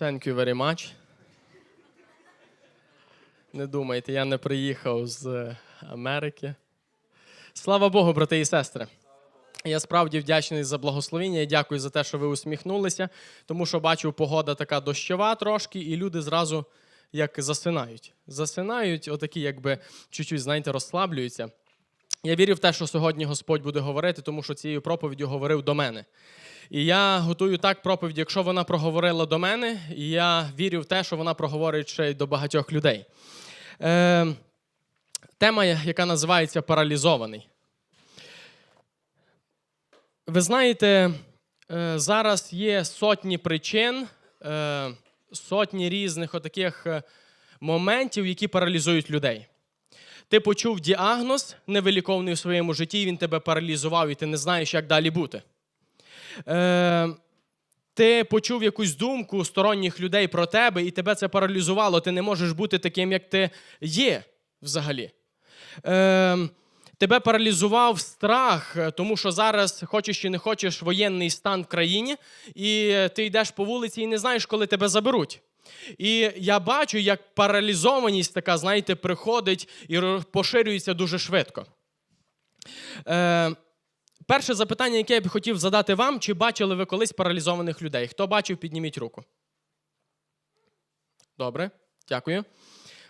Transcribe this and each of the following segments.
Thank you very much. Не думайте, я не приїхав з е, Америки. Слава Богу, брати і сестри. Я справді вдячний за благословення і дякую за те, що ви усміхнулися, тому що бачу, погода така дощова трошки, і люди зразу як засинають. Засинають, отакі, якби чуть-чуть, знаєте, розслаблюються. Я вірю в те, що сьогодні Господь буде говорити, тому що цією проповіддю говорив до мене. І я готую так проповідь, якщо вона проговорила до мене, і я вірю в те, що вона проговорить ще й до багатьох людей. Е, тема, яка називається Паралізований. Ви знаєте, е, зараз є сотні причин, е, сотні різних отаких е, моментів, які паралізують людей. Ти почув діагноз невиліковний у своєму житті, і він тебе паралізував, і ти не знаєш, як далі бути. Е, ти почув якусь думку сторонніх людей про тебе, і тебе це паралізувало. Ти не можеш бути таким, як ти є взагалі. Е, тебе паралізував страх, тому що зараз, хочеш чи не хочеш, воєнний стан в країні, і ти йдеш по вулиці і не знаєш, коли тебе заберуть. І я бачу, як паралізованість така, знаєте, приходить і поширюється дуже швидко. Е, перше запитання, яке я б хотів задати вам, чи бачили ви колись паралізованих людей? Хто бачив, підніміть руку. Добре, дякую.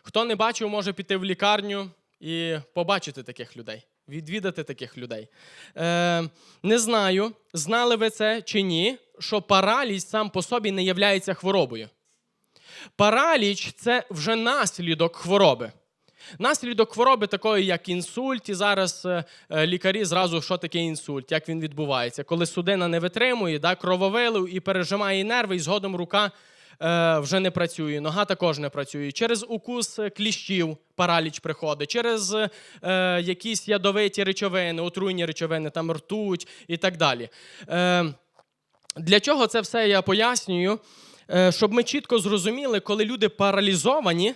Хто не бачив, може піти в лікарню і побачити таких людей, відвідати таких людей. Е, не знаю, знали ви це чи ні, що параліч сам по собі не являється хворобою. Параліч це вже наслідок хвороби. Наслідок хвороби такої, як інсульт, і зараз е, е, лікарі зразу, що таке інсульт, як він відбувається. Коли судина не витримує, да, крововилив і пережимає нерви, і згодом рука е, вже не працює, нога також не працює. Через укус е, кліщів параліч приходить, через е, якісь ядовиті речовини, отруйні речовини, там ртуть і так далі. Е, для чого це все я пояснюю? Е, Щоб ми чітко зрозуміли, коли люди паралізовані,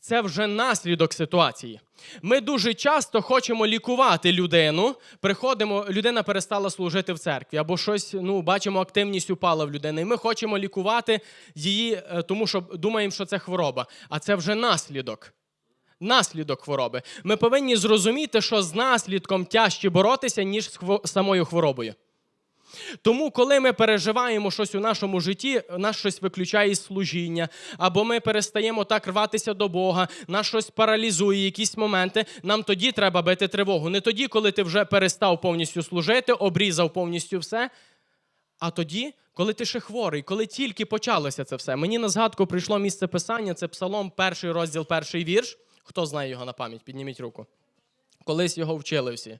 це вже наслідок ситуації. Ми дуже часто хочемо лікувати людину. Приходимо, людина перестала служити в церкві, або щось ну, бачимо, активність упала в людини. І ми хочемо лікувати її, е, тому що думаємо, що це хвороба. А це вже наслідок. Наслідок хвороби. Ми повинні зрозуміти, що з наслідком тяжче боротися, ніж з самою хворобою. Тому, коли ми переживаємо щось у нашому житті, нас щось виключає із служіння, або ми перестаємо так рватися до Бога, нас щось паралізує, якісь моменти, нам тоді треба бити тривогу. Не тоді, коли ти вже перестав повністю служити, обрізав повністю все. А тоді, коли ти ще хворий, коли тільки почалося це все. Мені на згадку прийшло місце писання, це Псалом, перший розділ, перший вірш. Хто знає його на пам'ять? Підніміть руку. Колись його вчили всі.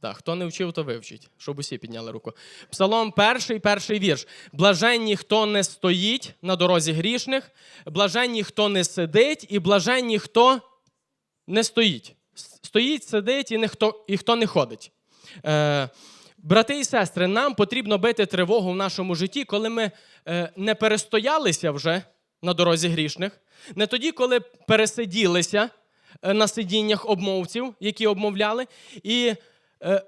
Так, хто не вчив, то вивчить, щоб усі підняли руку. Псалом перший, перший вірш. Блаженні, хто не стоїть на дорозі грішних, блаженні, хто не сидить, і блаженні, хто не стоїть. Стоїть, сидить і, не хто, і хто не ходить. Е, брати і сестри, нам потрібно бити тривогу в нашому житті, коли ми е, не перестоялися вже на дорозі грішних, не тоді, коли пересиділися е, на сидіннях обмовців, які обмовляли. І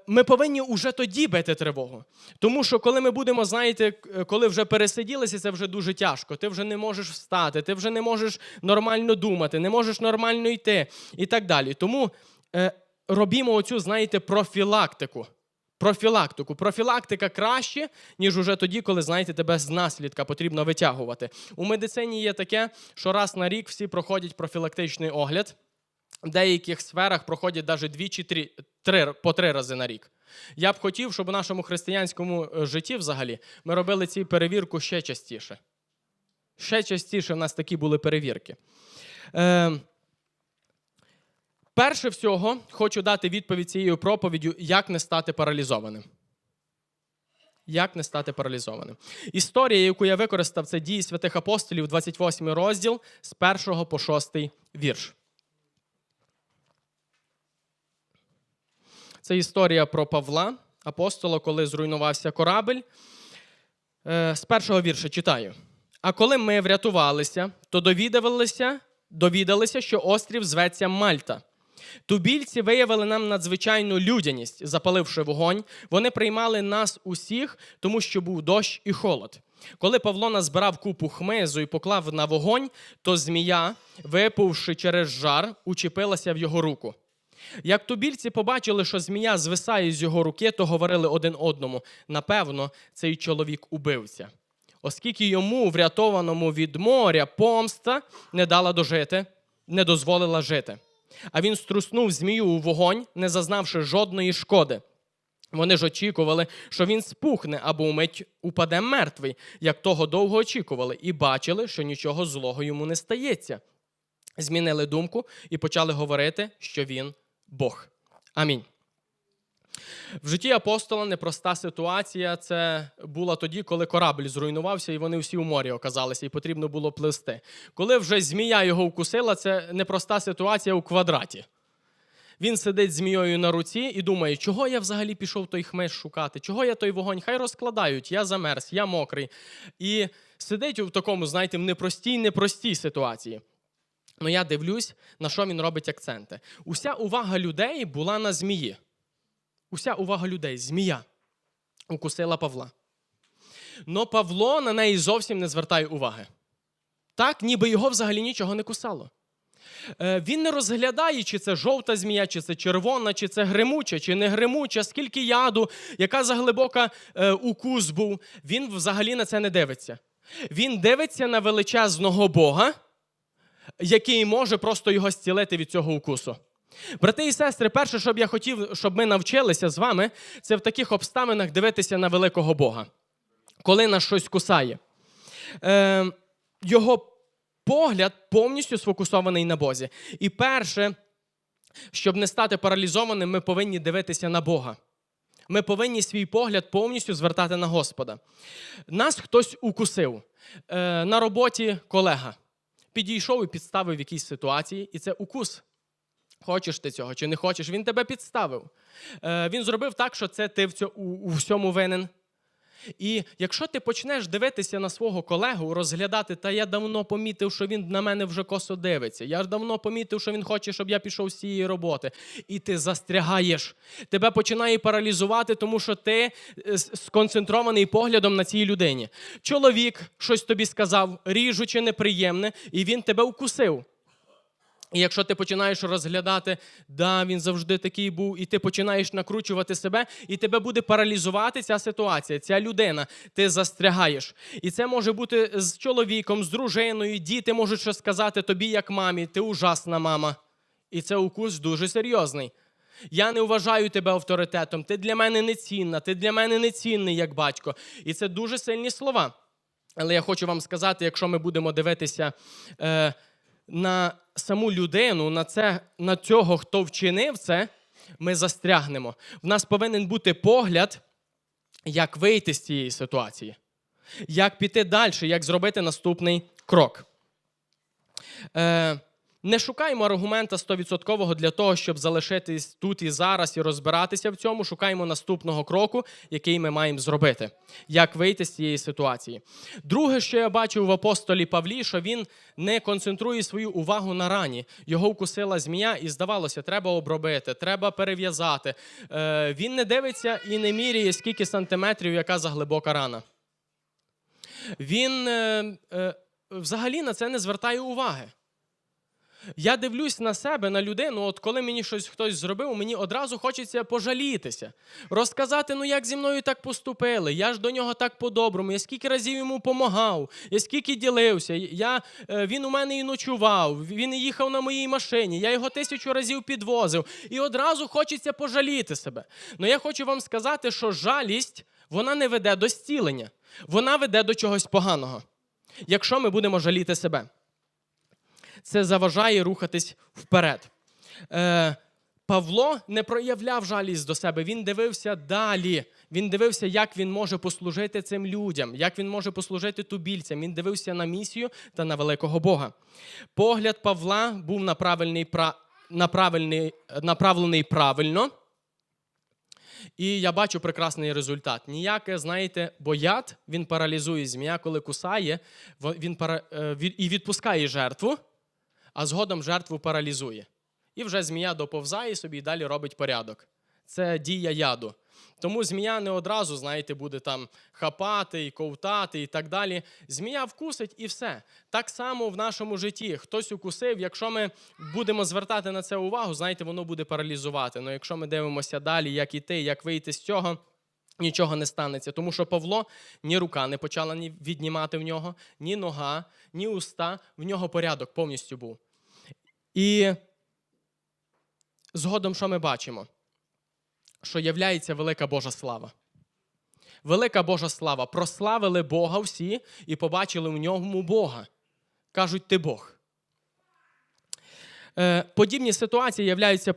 ми повинні уже тоді бити тривогу. Тому що коли ми будемо, знаєте, коли вже пересиділися, це вже дуже тяжко. Ти вже не можеш встати, ти вже не можеш нормально думати, не можеш нормально йти і так далі. Тому е, робімо оцю, знаєте, профілактику. Профілактику. Профілактика краще, ніж уже тоді, коли, знаєте, тебе з наслідка потрібно витягувати. У медицині є таке, що раз на рік всі проходять профілактичний огляд. В деяких сферах проходять навіть дві три, три, по три рази на рік. Я б хотів, щоб у нашому християнському е, житті взагалі ми робили цю перевірку ще частіше. Ще частіше в нас такі були перевірки. Е, перше всього, хочу дати відповідь цією проповіддю, як не стати паралізованим. Як не стати паралізованим? Історія, яку я використав, це дії святих апостолів, 28 розділ з 1 по 6 вірш. Це історія про Павла, апостола, коли зруйнувався корабель. Е, З першого вірша читаю. А коли ми врятувалися, то довідалися, довідалися, що острів зветься Мальта. Тубільці виявили нам надзвичайну людяність, запаливши вогонь. Вони приймали нас усіх, тому що був дощ і холод. Коли Павло назбирав купу хмизу і поклав на вогонь, то змія, випавши через жар, учепилася в його руку. Як тубільці побачили, що змія звисає з його руки, то говорили один одному: напевно, цей чоловік убивця, оскільки йому, врятованому від моря, помста не дала дожити, не дозволила жити. А він струснув змію у вогонь, не зазнавши жодної шкоди. Вони ж очікували, що він спухне або умить упаде мертвий, як того довго очікували, і бачили, що нічого злого йому не стається. Змінили думку і почали говорити, що він Бог. Амінь. В житті апостола непроста ситуація. Це була тоді, коли корабль зруйнувався, і вони всі у морі оказалися, і потрібно було плисти. Коли вже змія його вкусила, це непроста ситуація у квадраті. Він сидить змією на руці і думає, чого я взагалі пішов той хмиш шукати, чого я той вогонь? Хай розкладають, я замерз, я мокрий. І сидить у такому, знаєте, в непростій, непростій ситуації. Ну я дивлюсь, на що він робить акценти. Уся увага людей була на змії. Уся увага людей, змія укусила Павла. Но Павло на неї зовсім не звертає уваги. Так, ніби його взагалі нічого не кусало. Е, Він не розглядає, чи це жовта змія, чи це червона, чи це гримуча, чи не гримуча, скільки яду, яка заглибока е, укус був. Він взагалі на це не дивиться. Він дивиться на величезного Бога, який може просто його зцілити від цього укусу. Брати і сестри, перше, що б я хотів, щоб ми навчилися з вами, це в таких обставинах дивитися на великого Бога, коли нас щось кусає. Е, його погляд повністю сфокусований на Бозі. І перше, щоб не стати паралізованим, ми повинні дивитися на Бога. Ми повинні свій погляд повністю звертати на Господа. Нас хтось укусив. Е, на роботі колега підійшов і підставив в якійсь ситуації, і це укус. Хочеш ти цього чи не хочеш, він тебе підставив. Е, він зробив так, що це ти в цьому, у, всьому винен. І якщо ти почнеш дивитися на свого колегу, розглядати, та я давно помітив, що він на мене вже косо дивиться. Я давно помітив, що він хоче, щоб я пішов з цієї роботи. І ти застрягаєш. Тебе починає паралізувати, тому що ти е, сконцентрований поглядом на цій людині. Чоловік щось тобі сказав, ріжуче, неприємне, і він тебе укусив. І якщо ти починаєш розглядати, да, він завжди такий був, і ти починаєш накручувати себе, і тебе буде паралізувати ця ситуація, ця людина, ти застрягаєш. І це може бути з чоловіком, з дружиною, діти можуть щось сказати тобі, як мамі, ти ужасна мама. І це укус дуже серйозний. Я не вважаю тебе авторитетом, ти для мене не цінна, ти для мене не цінний як батько. І це дуже сильні слова. Але я хочу вам сказати, якщо ми будемо дивитися е, на саму людину, на, це, на цього, хто вчинив це, ми застрягнемо. В нас повинен бути погляд, як вийти з цієї ситуації, як піти далі, як зробити наступний крок. Е, не шукаємо аргумента 100% для того, щоб залишитись тут і зараз і розбиратися в цьому. Шукаємо наступного кроку, який ми маємо зробити, як вийти з цієї ситуації. Друге, що я бачив в апостолі Павлі, що він не концентрує свою увагу на рані. Його вкусила змія, і здавалося, треба обробити, треба перев'язати. Е, він не дивиться і не міряє, скільки сантиметрів, яка заглибока рана. Він е, е, взагалі на це не звертає уваги. Я дивлюсь на себе, на людину, от коли мені щось хтось зробив, мені одразу хочеться пожалітися, розказати, ну як зі мною так поступили. Я ж до нього так по-доброму, я скільки разів йому помагав, я скільки ділився. Я, е, він у мене і ночував, він і їхав на моїй машині, я його тисячу разів підвозив. І одразу хочеться пожаліти себе. Ну я хочу вам сказати, що жалість вона не веде до зцілення, вона веде до чогось поганого, якщо ми будемо жаліти себе це заважає рухатись вперед. Е, Павло не проявляв жалість до себе, він дивився далі. Він дивився, як він може послужити цим людям, як він може послужити тубільцям. Він дивився на місію та на великого Бога. Погляд Павла був направлений, направлений, направлений правильно. І я бачу прекрасний результат. Ніяке, знаєте, бо яд він паралізує змія, коли кусає, він пара, е, і відпускає жертву, а згодом жертву паралізує. І вже змія доповзає собі і далі робить порядок. Це дія яду. Тому змія не одразу, знаєте, буде там хапати і ковтати і так далі. Змія вкусить і все. Так само в нашому житті. Хтось укусив, якщо ми будемо звертати на це увагу, знаєте, воно буде паралізувати. Ну якщо ми дивимося далі, як іти, як вийти з цього, нічого не станеться. Тому що Павло ні рука не почала віднімати в нього, ні нога, ні уста. В нього порядок повністю був. І згодом, що ми бачимо? Що являється велика Божа слава. Велика Божа слава. Прославили Бога всі і побачили в ньому Бога. Кажуть, ти Бог. Е, Подібні ситуації являються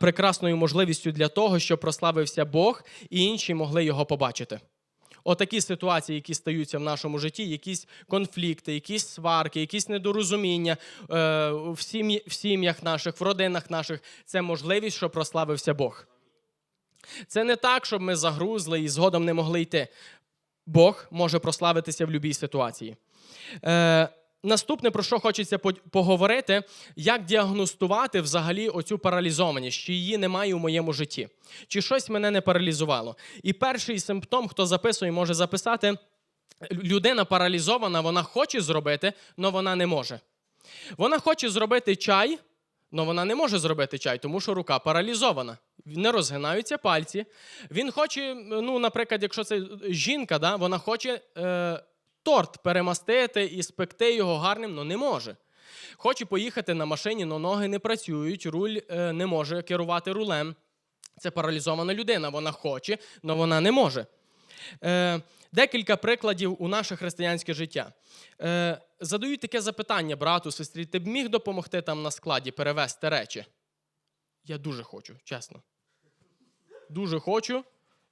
прекрасною можливістю для того, щоб прославився Бог і інші могли його побачити. Отакі ситуації, які стаються в нашому житті, якісь конфлікти, якісь сварки, якісь недорозуміння е, в, сім'ях наших, в родинах наших це можливість, щоб прославився Бог. Це не так, щоб ми загрузли і згодом не могли йти. Бог може прославитися в будь-якій ситуації. Наступне, про що хочеться поговорити, як діагностувати взагалі оцю паралізованість, чи її немає у моєму житті, чи щось мене не паралізувало. І перший симптом, хто записує, може записати. Людина паралізована, вона хоче зробити, але вона не може. Вона хоче зробити чай, але вона не може зробити чай, тому що рука паралізована. Не розгинаються пальці. Він хоче, ну, наприклад, якщо це жінка, да, вона хоче е, торт перемастити і спекти його гарним, але не може. Хоче поїхати на машині, але ноги не працюють, руль е, не може керувати рулем. Це паралізована людина. Вона хоче, але вона не може. Е, декілька прикладів у наше християнське життя. Е, задають таке запитання брату, сестрі, ти б міг допомогти там на складі перевезти речі? Я дуже хочу, чесно. Дуже хочу,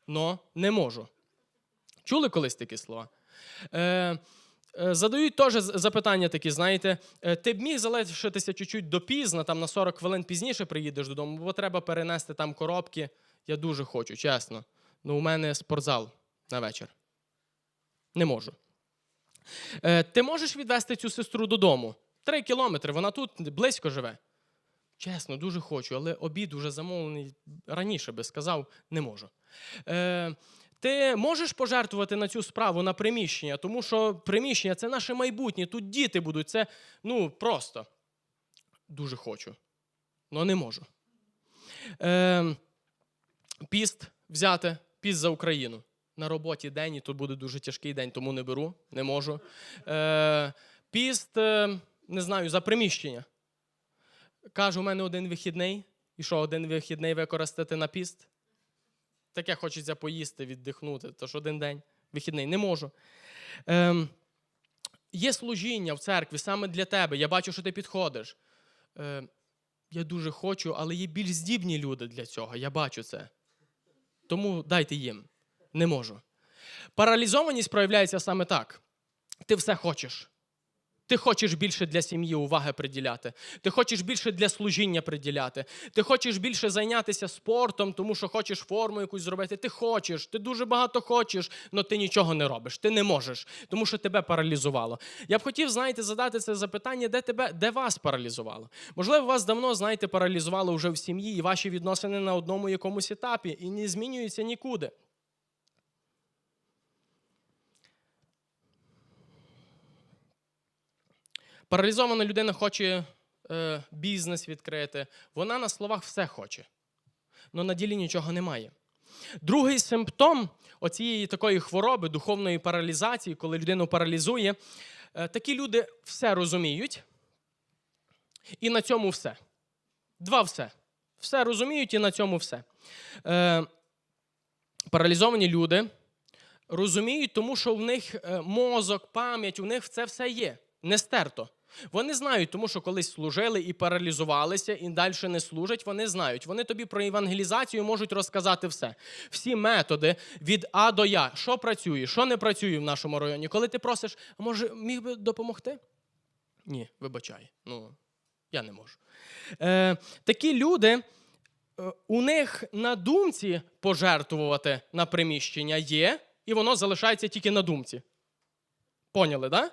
але не можу. Чули колись такі слова? Е, е, задають теж запитання такі, знаєте, е, ти б міг залишитися чуть-чуть допізно, там на 40 хвилин пізніше приїдеш додому, бо треба перенести там коробки. Я дуже хочу, чесно. Ну, у мене спортзал на вечір. Не можу. Е, ти можеш відвести цю сестру додому? Три кілометри, вона тут близько живе. Чесно, дуже хочу, але обід уже замовлений раніше би сказав, не можу. Е, ти можеш пожертвувати на цю справу на приміщення, тому що приміщення це наше майбутнє, тут діти будуть. Це ну просто дуже хочу, але не можу. Е, піст взяти, піст за Україну. На роботі день, і тут буде дуже тяжкий день, тому не беру, не можу. Е, піст, е, не знаю, за приміщення. Кажу, у мене один вихідний. І що, один вихідний використати на піст? Таке хочеться поїсти, віддихнути. Тож один день вихідний не можу. Ем, є служіння в церкві саме для тебе. Я бачу, що ти підходиш. Е, я дуже хочу, але є більш здібні люди для цього. Я бачу це. Тому дайте їм. Не можу. Паралізованість проявляється саме так. Ти все хочеш. Ти хочеш більше для сім'ї уваги приділяти. Ти хочеш більше для служіння приділяти. Ти хочеш більше зайнятися спортом, тому що хочеш форму якусь зробити. Ти хочеш, ти дуже багато хочеш, але ти нічого не робиш. Ти не можеш, тому що тебе паралізувало. Я б хотів, знаєте, задати це запитання, де тебе, де вас паралізувало? Можливо, вас давно, знаєте, паралізувало вже в сім'ї, і ваші відносини на одному якомусь етапі і не змінюються нікуди. Паралізована людина хоче е, бізнес відкрити. Вона на словах все хоче, але на ділі нічого немає. Другий симптом оцієї такої хвороби, духовної паралізації, коли людину паралізує, е, такі люди все розуміють, і на цьому все. Два все. Все розуміють і на цьому все. Е, паралізовані люди розуміють, тому що в них е, мозок, пам'ять, у них це все є, не стерто. Вони знають, тому що колись служили і паралізувалися, і далі не служать. Вони знають. Вони тобі про евангелізацію можуть розказати все. Всі методи від А до Я, що працює, що не працює в нашому районі. Коли ти просиш, може, міг би допомогти? Ні, вибачай. Ну, я не можу. Е, такі люди, е, у них на думці пожертвувати на приміщення є, і воно залишається тільки на думці. Поняли? Да?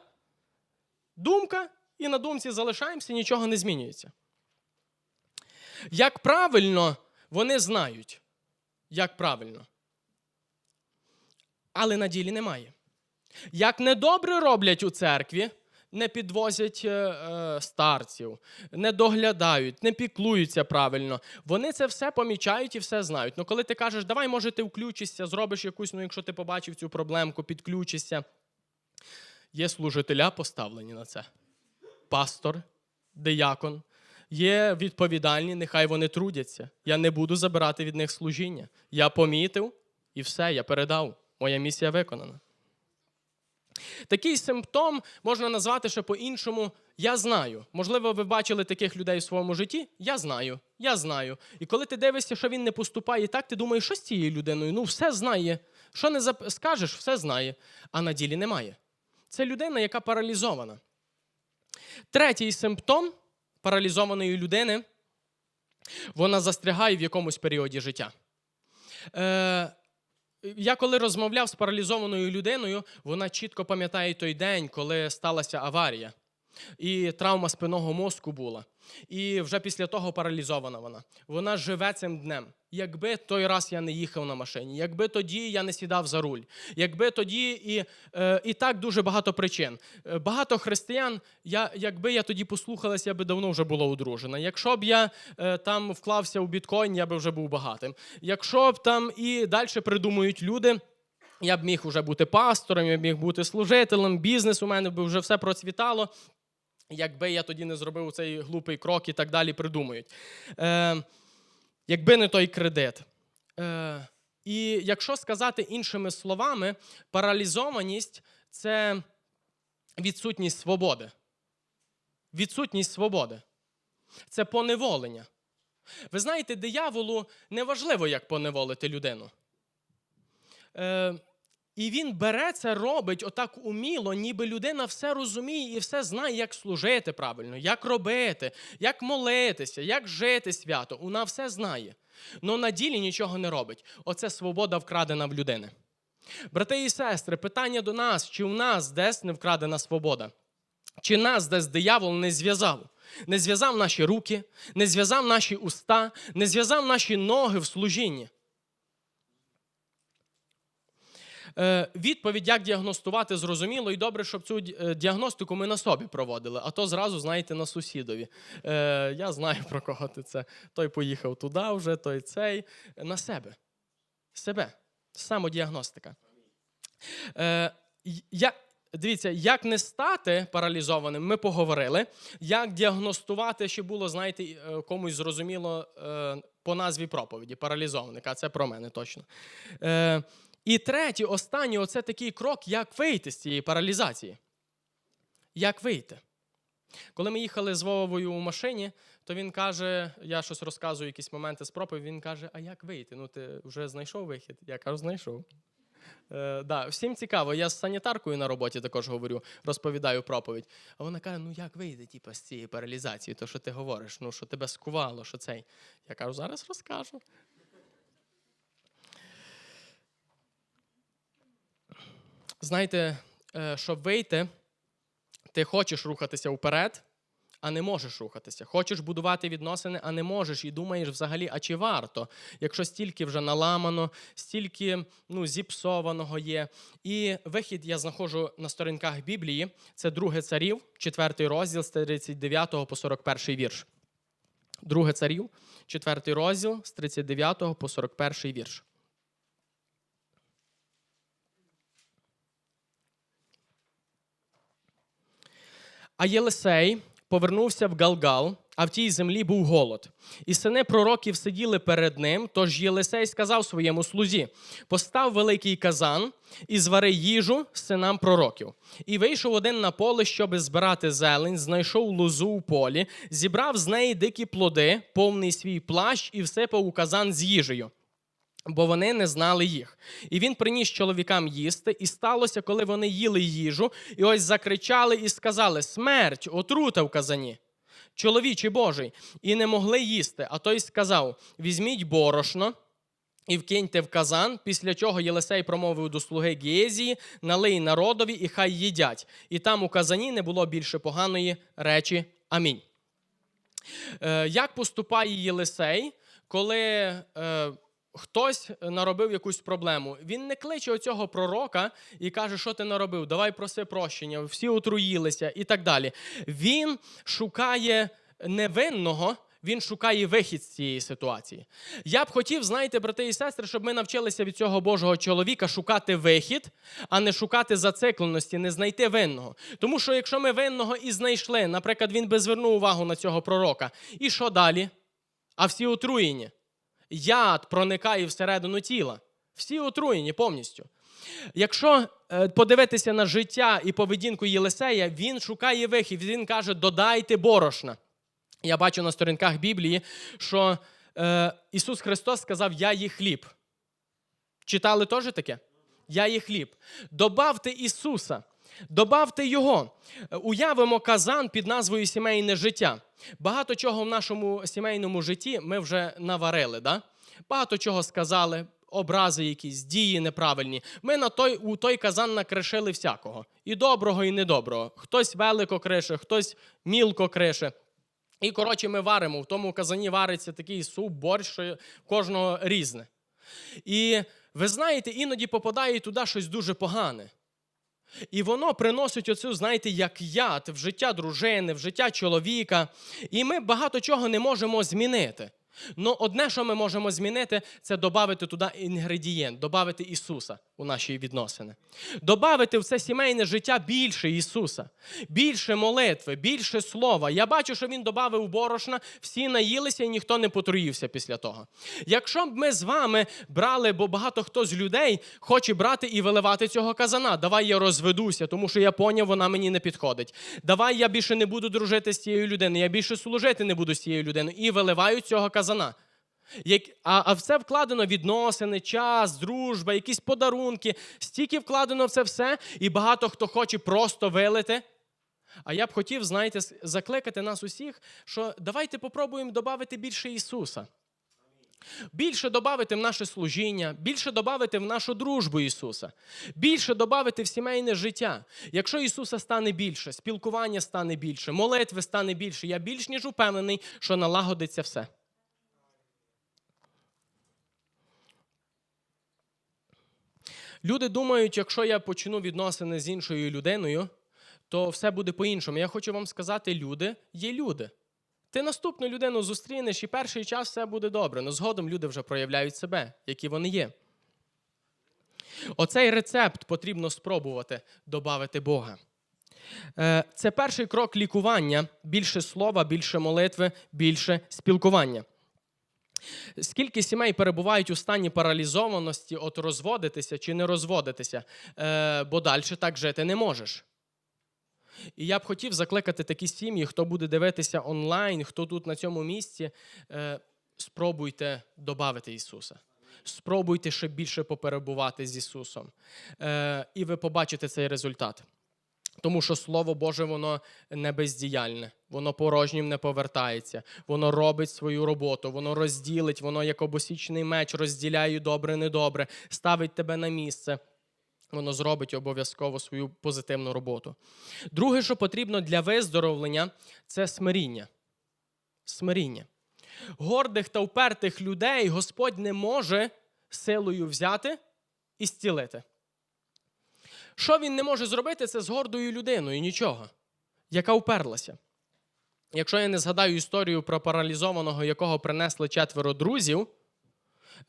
Думка, і на думці залишаємося, нічого не змінюється. Як правильно, вони знають, як правильно. Але на ділі немає. Як недобре роблять у церкві, не підвозять е, е, старців, не доглядають, не піклуються правильно. Вони це все помічають і все знають. Ну коли ти кажеш, давай, може, ти включишся, зробиш якусь, ну якщо ти побачив цю проблемку, підключишся. Є служителя поставлені на це. Пастор, диякон. Є відповідальні, нехай вони трудяться. Я не буду забирати від них служіння. Я помітив і все, я передав. Моя місія виконана. Такий симптом можна назвати ще по-іншому я знаю. Можливо, ви бачили таких людей в своєму житті. Я знаю, я знаю. І коли ти дивишся, що він не поступає так, ти думаєш, що з цією людиною? Ну, все знає. Що не скажеш, все знає. А на ділі немає. Це людина, яка паралізована. Третій симптом паралізованої людини вона застрягає в якомусь періоді життя. Е, я коли розмовляв з паралізованою людиною, вона чітко пам'ятає той день, коли сталася аварія. І травма спинного мозку була. І вже після того паралізована вона. Вона живе цим днем. Якби той раз я не їхав на машині, якби тоді я не сідав за руль, якби тоді і е, і так дуже багато причин. Е, Багато християн, я, якби я тоді послухалася, я би давно вже була одружена. Якщо б я е, там вклався у біткоін, я би вже був багатим. Якщо б там і далі придумують люди. Я б міг вже бути пастором, я б міг бути служителем, бізнес у мене б вже все процвітало. Якби я тоді не зробив цей глупий крок і так далі придумують. Е, якби не той кредит. Е, і якщо сказати іншими словами, паралізованість це відсутність свободи. Відсутність свободи. Це поневолення. Ви знаєте, дияволу не важливо, як поневолити людину. Е, і він бере це, робить отак уміло, ніби людина все розуміє і все знає, як служити правильно, як робити, як молитися, як жити свято. Вона все знає. але на ділі нічого не робить. Оце свобода вкрадена в людини. Брати і сестри, питання до нас, чи в нас десь не вкрадена свобода? Чи нас десь диявол не зв'язав? Не зв'язав наші руки, не зв'язав наші уста, не зв'язав наші ноги в служінні. Е, відповідь, як діагностувати, зрозуміло, і добре, щоб цю е, діагностику ми на собі проводили, а то зразу, знаєте, на сусідові. Е, я знаю, про кого ти це. Той поїхав туди вже, той цей. На себе. Себе. Самодіагностика. Я, Дивіться, як не стати паралізованим, ми поговорили. Як діагностувати, щоб було, знаєте, комусь зрозуміло по назві проповіді паралізованик, а це про мене точно. І третє, останнє оце такий крок, як вийти з цієї паралізації. Як вийти? Коли ми їхали з Вовою у машині, то він каже: я щось розказую, якісь моменти з проповіді, він каже: А як вийти? Ну, ти вже знайшов вихід? Я кажу, знайшов. Е, да, Всім цікаво, я з санітаркою на роботі також говорю, розповідаю проповідь. А вона каже: ну як вийти типу, з цієї паралізації, то що ти говориш, ну що тебе скувало, що цей. Я кажу, зараз розкажу. Знаєте, е, щоб вийти, ти хочеш рухатися вперед, а не можеш рухатися. Хочеш будувати відносини, а не можеш. І думаєш взагалі, а чи варто, якщо стільки вже наламано, стільки ну, зіпсованого є. І вихід я знаходжу на сторінках Біблії. Це друге царів, 4 розділ з 39 по 41 вірш. Друге царів, 4 розділ з 39 по 41 вірш. А Єлисей повернувся в Галгал, а в тій землі був голод. І сини пророків сиділи перед ним. Тож Єлисей сказав своєму слузі: постав великий казан і звари їжу синам пророків. І вийшов один на поле, щоби збирати зелень, знайшов лозу у полі, зібрав з неї дикі плоди, повний свій плащ і всипав у казан з їжею бо вони не знали їх. І він приніс чоловікам їсти, і сталося, коли вони їли їжу, і ось закричали і сказали: Смерть, отрута в казані. Чоловічий Божий, і не могли їсти. А той сказав: Візьміть борошно. І вкиньте в казан, після чого Єлисей промовив до слуги Гієзії, налий народові, і хай їдять. І там у казані не було більше поганої речі. Амінь. Е, Як поступає Єлисей, коли е, хтось наробив якусь проблему? Він не кличе оцього пророка і каже, що ти наробив, давай проси прощення, всі отруїлися і так далі. Він шукає невинного. Він шукає вихід з цієї ситуації. Я б хотів, знаєте, брати і сестри, щоб ми навчилися від цього Божого чоловіка шукати вихід, а не шукати зацикленості, не знайти винного. Тому що якщо ми винного і знайшли, наприклад, він би звернув увагу на цього пророка. І що далі? А всі отруєні. Яд проникає всередину тіла. Всі отруєні повністю. Якщо е, подивитися на життя і поведінку Єлисея, він шукає вихід. Він каже: додайте борошна. Я бачу на сторінках Біблії, що е, Ісус Христос сказав: Я є хліб. Читали теж таке? Я є хліб. Добавте Ісуса, добавте Його. Е, Уявимо казан під назвою Сімейне життя. Багато чого в нашому сімейному житті ми вже наварили. Да? Багато чого сказали, образи якісь, дії неправильні. Ми на той, у той казан накришили всякого. І доброго, і недоброго. Хтось велико крише, хтось мілко крише. І, коротше, ми варимо. В тому казані вариться такий суп, борщ, що кожного різне. І ви знаєте, іноді попадає туди щось дуже погане. І воно приносить оцю, знаєте, як яд в життя дружини, в життя чоловіка. І ми багато чого не можемо змінити. Ну, одне, що ми можемо змінити, це додати туди інгредієнт, додати Ісуса у наші відносини. Додати в це сімейне життя більше Ісуса, більше молитви, більше слова. Я бачу, що Він додав борошна, всі наїлися і ніхто не потруївся після того. Якщо б ми з вами брали, бо багато хто з людей хоче брати і виливати цього казана, давай я розведуся, тому що я поняв, вона мені не підходить. Давай я більше не буду дружити з цією людиною, я більше служити не буду з цією людиною. І виливаю цього казана. Як, а, а в це вкладено відносини, час, дружба, якісь подарунки. Стільки вкладено в це все, і багато хто хоче просто вилити. А я б хотів, знаєте, закликати нас усіх, що давайте попробуємо додати більше Ісуса. Більше додати в наше служіння, більше додати в нашу дружбу Ісуса, більше додати в сімейне життя. Якщо Ісуса стане більше, спілкування стане більше, молитви стане більше, я більш ніж упевнений, що налагодиться все. Люди думають, якщо я почну відносини з іншою людиною, то все буде по-іншому. Я хочу вам сказати, люди є люди. Ти наступну людину зустрінеш, і перший час все буде добре. але згодом люди вже проявляють себе, які вони є. Оцей рецепт потрібно спробувати додати Бога. Е, Це перший крок лікування: більше слова, більше молитви, більше спілкування. Скільки сімей перебувають у стані паралізованості, от розводитися чи не розводитися, е, бо далі так жити не можеш. І я б хотів закликати такі сім'ї, хто буде дивитися онлайн, хто тут на цьому місці, е, спробуйте додати Ісуса. Спробуйте ще більше поперебувати з Ісусом. Е, і ви побачите цей результат. Тому що Слово Боже, воно не бездіяльне, воно порожнім не повертається, воно робить свою роботу, воно розділить, воно як обосічний меч розділяє добре, недобре, ставить тебе на місце. Воно зробить обов'язково свою позитивну роботу. Друге, що потрібно для виздоровлення, це смиріння. Смиріння. Гордих та впертих людей Господь не може силою взяти і зцілити. Що він не може зробити, це з гордою людиною, нічого, яка вперлася. Якщо я не згадаю історію про паралізованого, якого принесли четверо друзів,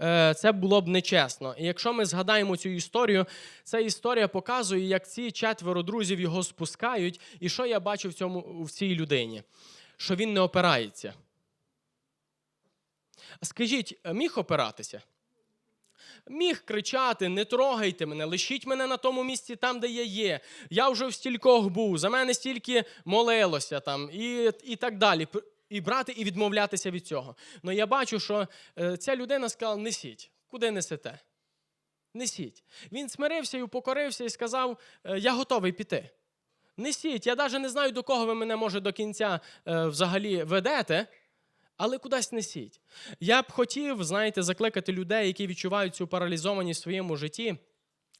е, це було б нечесно. І якщо ми згадаємо цю історію, ця історія показує, як ці четверо друзів його спускають, і що я бачу в, цьому, в цій людині? Що він не опирається. Скажіть, міг опиратися? Міг кричати: не трогайте мене, лишіть мене на тому місці, там, де я є. Я вже в стількох був, за мене стільки молилося там, і, і так далі. І брати і відмовлятися від цього. Ну я бачу, що е, ця людина сказала: несіть, куди несете? Несіть. Він смирився і упокорився і сказав: «Е, Я готовий піти. Несіть. Я навіть не знаю, до кого ви мене, може, до кінця е, взагалі ведете, але кудись несіть. Я б хотів, знаєте, закликати людей, які відчувають цю паралізованість в своєму житті.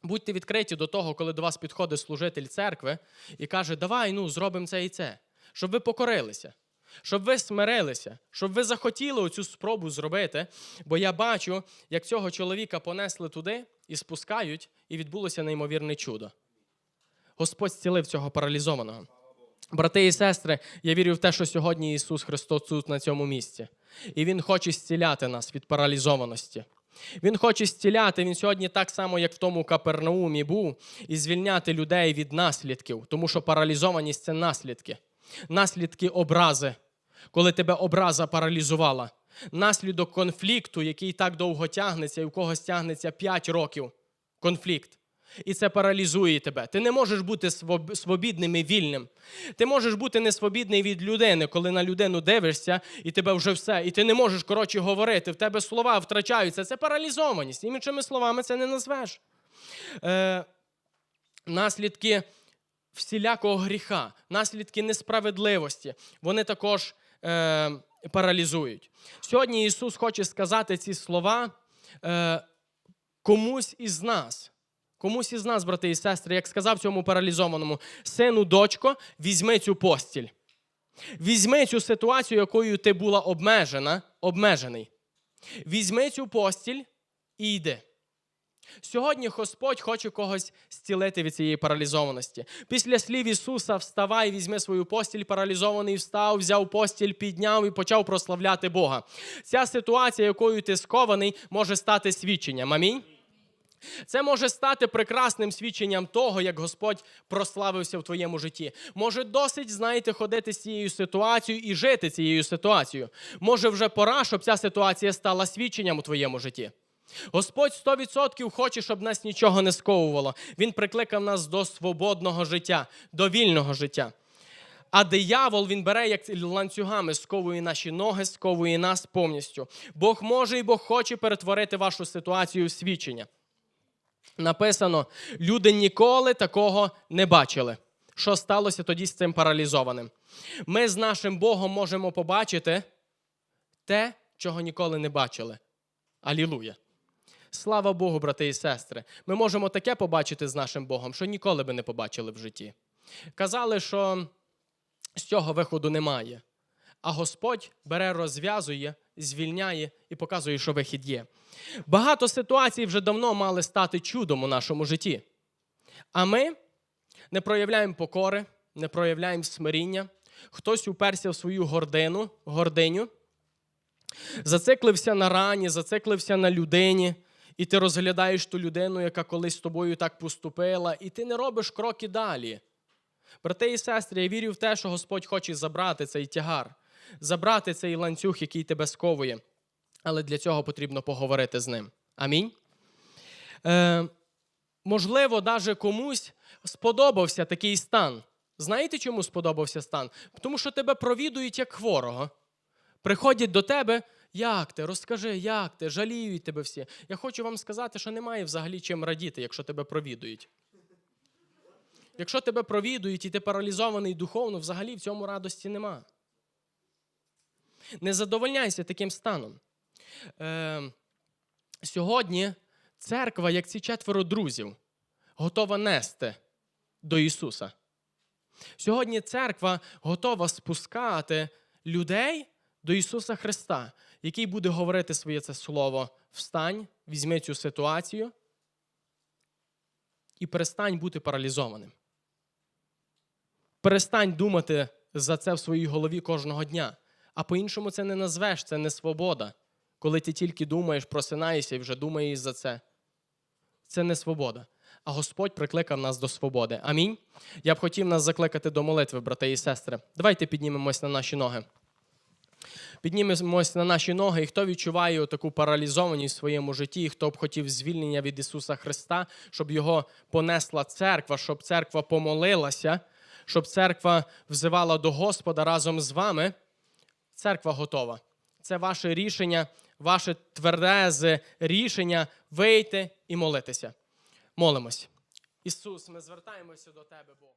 Будьте відкриті до того, коли до вас підходить служитель церкви і каже, давай ну, зробимо це і це, щоб ви покорилися. щоб ви смирилися, щоб ви захотіли оцю спробу зробити. Бо я бачу, як цього чоловіка понесли туди і спускають, і відбулося неймовірне чудо. Господь зцілив цього паралізованого. Брати і сестри, я вірю в те, що сьогодні Ісус Христос тут на цьому місці. І Він хоче зціляти нас від паралізованості. Він хоче зціляти, він сьогодні так само, як в тому Капернаумі був, і звільняти людей від наслідків, тому що паралізованість це наслідки. Наслідки образи, коли тебе образа паралізувала. Наслідок конфлікту, який так довго тягнеться, і у когось тягнеться 5 років. Конфлікт. І це паралізує тебе. Ти не можеш бути свобідним і вільним. Ти можеш бути несвобідний від людини, коли на людину дивишся, і тебе вже все. І ти не можеш коротше говорити. В тебе слова втрачаються. Це паралізованість. Іншими словами, це не назвеш. Е, наслідки всілякого гріха, наслідки несправедливості, вони також е, паралізують. Сьогодні Ісус хоче сказати ці слова е, комусь із нас. Комусь із нас, брати і сестри, як сказав цьому паралізованому, сину, дочко, візьми цю постіль. Візьми цю ситуацію, якою ти була обмежена, обмежений. Візьми цю постіль і йди. Сьогодні Господь хоче когось зцілити від цієї паралізованості. Після слів Ісуса вставай, візьми свою постіль, паралізований встав, взяв постіль, підняв і почав прославляти Бога. Ця ситуація, якою ти скований, може стати свідченням. Амінь. Це може стати прекрасним свідченням того, як Господь прославився в твоєму житті. Може, досить, знаєте, ходити з цією ситуацією і жити цією ситуацією. Може, вже пора, щоб ця ситуація стала свідченням у твоєму житті. Господь 100% хоче, щоб нас нічого не сковувало. Він прикликав нас до свободного життя, до вільного життя. А диявол він бере як ланцюгами, сковує наші ноги, сковує нас повністю. Бог може і Бог хоче перетворити вашу ситуацію в свідчення. Написано: люди ніколи такого не бачили. Що сталося тоді з цим паралізованим? Ми з нашим Богом можемо побачити те, чого ніколи не бачили. Алілуя! Слава Богу, брати і сестри! Ми можемо таке побачити з нашим Богом, що ніколи би не побачили в житті. Казали, що з цього виходу немає. А Господь бере, розв'язує, звільняє і показує, що вихід є. Багато ситуацій вже давно мали стати чудом у нашому житті. А ми не проявляємо покори, не проявляємо смиріння. Хтось уперся в свою гордину, гординю, зациклився на рані, зациклився на людині, і ти розглядаєш ту людину, яка колись з тобою так поступила, і ти не робиш кроки далі. Брати і сестри, я вірю в те, що Господь хоче забрати цей тягар, забрати цей ланцюг, який тебе сковує. Але для цього потрібно поговорити з ним. Амінь. Е, можливо, навіть комусь сподобався такий стан. Знаєте, чому сподобався стан? Тому що тебе провідують як хворого. Приходять до тебе, як ти, розкажи, як ти, жаліють тебе всі. Я хочу вам сказати, що немає взагалі чим радіти, якщо тебе провідують. Якщо тебе провідують і ти паралізований духовно, взагалі в цьому радості нема. Не задовольняйся таким станом. Е, сьогодні церква, як ці четверо друзів, готова нести до Ісуса. Сьогодні церква готова спускати людей до Ісуса Христа, який буде говорити своє це слово. Встань, візьми цю ситуацію і перестань бути паралізованим. Перестань думати за це в своїй голові кожного дня. А по-іншому це не назвеш, це не свобода. Коли ти тільки думаєш, просинаєшся і вже думаєш за це. Це не свобода. А Господь прикликав нас до свободи. Амінь. Я б хотів нас закликати до молитви, брати і сестри. Давайте піднімемось на наші ноги. Піднімемось на наші ноги, і хто відчуває таку паралізованість в своєму житті, і хто б хотів звільнення від Ісуса Христа, щоб його понесла церква, щоб церква помолилася, щоб церква взивала до Господа разом з вами. Церква готова. Це ваше рішення, ваше твердезе рішення вийти і молитися. Молимось. Ісус, ми звертаємося до Тебе, Бог.